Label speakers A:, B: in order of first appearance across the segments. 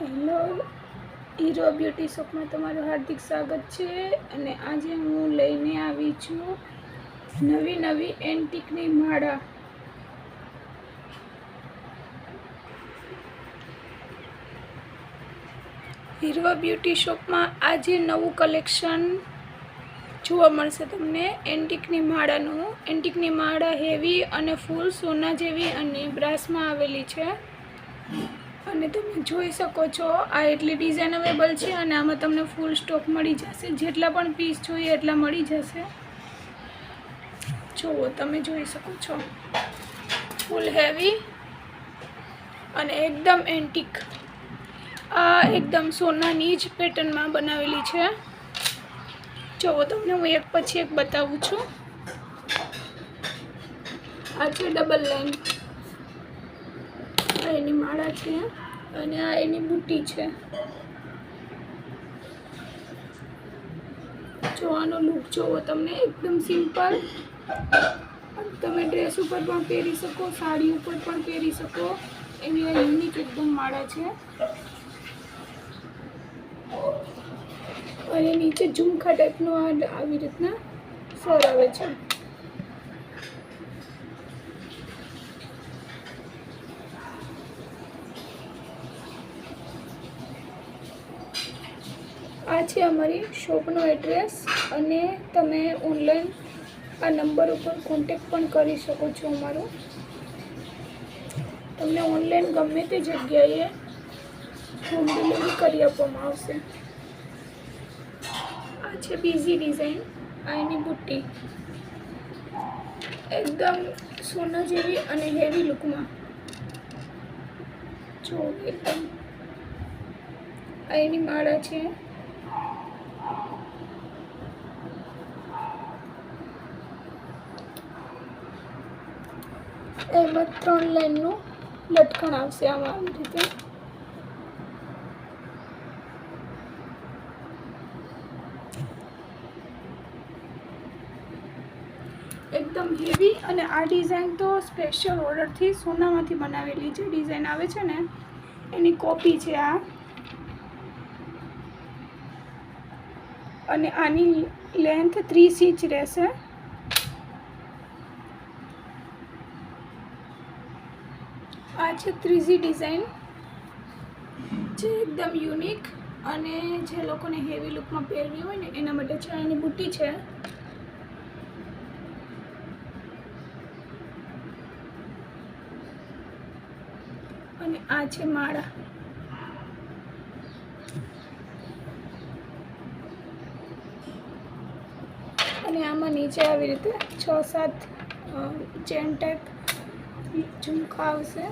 A: Hello, hero beauty શોપમાં તમારું હાર્દિક સ્વાગત છે અને આજે હું લઈને આવી છું નવી નવી એન્ટિકની માળા. હીરો બ્યુટી શોપમાં આજે નવું કલેક્શન જોવા મળશે તમને એન્ટિકની માળાનું. એન્ટિકની માળા હેવી અને ફૂલ સોના જેવી અને બ્રાસમાં આવેલી છે. અને તમે જોઈ શકો છો, આ એટલી ડિઝાઇન અવેલેબલ છે અને આમાં તમને ફૂલ સ્ટોક મળી જશે. જેટલા પણ પીસ જોઈએ એટલા મળી જશે. જુઓ, તમે જોઈ શકો છો. ફૂલ હેવી અને એકદમ એન્ટિક આ એકદમ સોનાની જ પેટર્નમાં બનાવેલી છે. જુઓ, તમને હું એક પછી એક બતાવું છું. આ છે ડબલ લાઈન આ એની માળા છે અને આ એની બુટ્ટી છે. જોવાનો લુક જોવો, તમને એકદમ સિમ્પલ તમે ડ્રેસ ઉપર પણ પહેરી શકો, સાડી ઉપર પણ પહેરી શકો. એની આ યુનિક એકદમ માળા છે. અને નીચે ઝુમખા ટાઈપનો આ આવી રીતના ફર આવે છે. આ છે અમારી શોપનો એડ્રેસ અને તમે ઓનલાઈન આ નંબર ઉપર કોન્ટેક પણ કરી શકો છો અમારો. તમને ઓનલાઈન ગમે તે જગ્યાએ હોમ ડિલિવરી કરી આપવામાં આવશે. આ છે બીજી ડિઝાઇન આ બુટ્ટી. એકદમ સોના જેવી અને હેવી લુકમાં. જો એકદમ આ એની માળા છે. એમાં ત્રણ લાઈનનું લટકણ આવશે આમાં રીતે. એકદમ હેવી અને આ ડિઝાઇન તો સ્પેશિયલ ઓર્ડરથી સોનામાંથી બનાવેલી જે ડિઝાઇન આવે છે ને, એની કોપી છે આ. અને આની લેન્થ ત્રીસ ઇંચ રહેશે આ છે ત્રીજી ડિઝાઇન. જે એકદમ યુનિક અને જે લોકોને હેવી લુકમાં પહેરવી હોય ને, એના માટે છે એની બુટ્ટી છે. અને આ છે માળા. અને આમાં નીચે આવી રીતે છ સાત ચેન ટાઈપ ઝુમખા આવશે.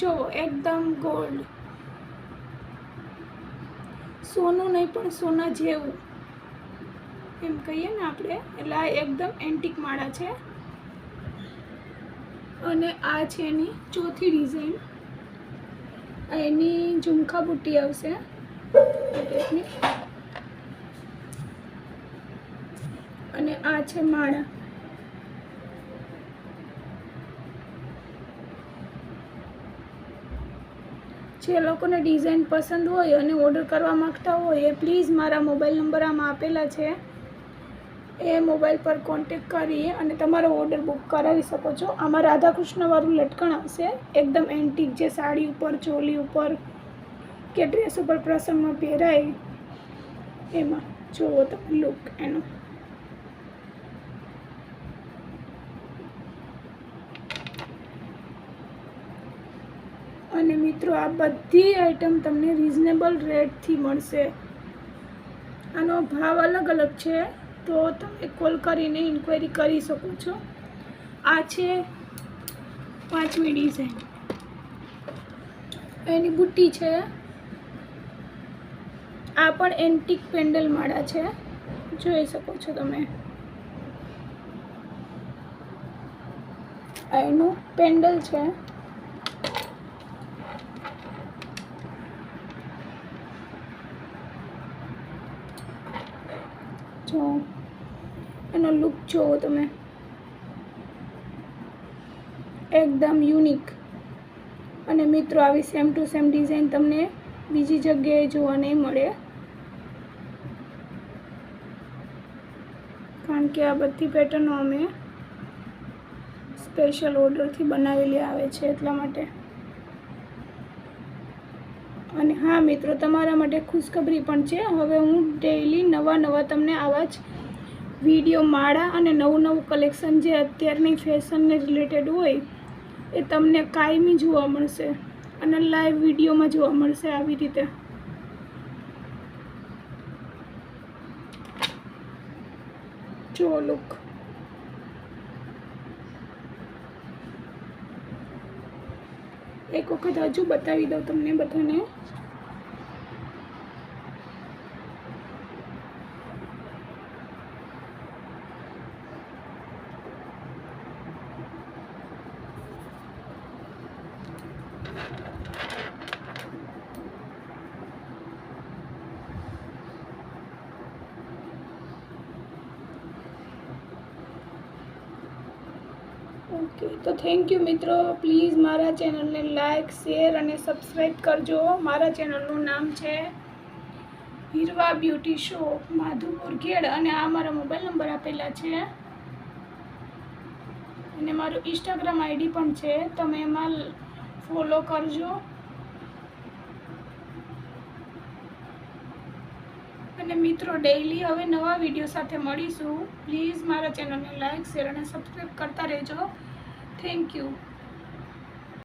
A: જોવો એકદમ ગોલ્ડ સોનું નહીં, પણ સોના જેવું. એમ કહીએ ને આપણે, એટલે આ એકદમ એન્ટિક માળા છે. અને આ છે એની ચોથી ડિઝાઇન એની ઝુમખા બુટ્ટી આવશે. અને આ છે માળા. જે લોકોને ડિઝાઇન પસંદ હોય અને ઓર્ડર કરવા માગતા હોય, એ પ્લીઝ મારા મોબાઈલ નંબર આમાં આપેલા છે. એ મોબાઈલ પર કોન્ટેક કરી અને તમારો ઓર્ડર બુક કરાવી શકો છો. આમાં રાધાકૃષ્ણવાળું લટકણ આવશે. એકદમ એન્ટિક જે સાડી ઉપર, ચોલી ઉપર કે ડ્રેસ ઉપર પ્રસંગમાં પહેરાય, એમાં જુઓ તમે લુક એનો. અને મિત્રો, આ બધી આઈટમ તમને રિઝનેબલ રેટથી મળશે. આનો ભાવ અલગ અલગ છે, તો તમે કોલ કરીને ઇન્ક્વાયરી કરી શકો છો. આ છે પાંચમી ડિઝાઇન એની બુટ્ટી છે. આ પણ એન્ટિક પેન્ડલ માળા છે. જોઈ શકો છો તમે. એનું પેન્ડલ છે. જો, એનો લુક જુઓ તમે. એકદમ યુનિક અને મિત્રો, આવી સેમ ટુ સેમ ડિઝાઇન તમને બીજી જગ્યાએ જોવા નહીં મળે. કારણ કે આ બધી પેટર્નો અમે સ્પેશિયલ ઓર્ડરથી બનાવેલી આવે છે એટલા માટે. અને હા મિત્રો, તમારા માટે ખુશખબરી પણ છે. હવે હું ડેઈલી નવા નવા તમને આવા જ વીડિયો માળા અને નવું નવું કલેક્શન જે અત્યારની ફેશનને રિલેટેડ હોય, એ તમને કાયમી જોવા મળશે અને લાઈવ વિડીયોમાં જોવા મળશે આવી રીતે. જો લુક એક વખત હજુ બતાવી દઉં તમને બધાને. ઓકે તો થેન્ક યુ મિત્રો. પ્લીઝ મારા ચેનલને લાઈક શેર અને સબસ્ક્રાઈબ કરજો. મારા ચેનલનું નામ છે હીરવા બ્યુટી શો માધુપુર ખેડ અને આ મારા મોબાઈલ નંબર આપેલા છે. અને મારું ઇન્સ્ટાગ્રામ આઈડી પણ છે. તમે એમાં ફોલો કરજો. અને મિત્રો ડેઈલી હવે નવા વીડિયો સાથે મળીશું. પ્લીઝ મારા ચેનલને લાઈક શેર અને સબસ્ક્રાઈબ કરતા રહેજો. Thank you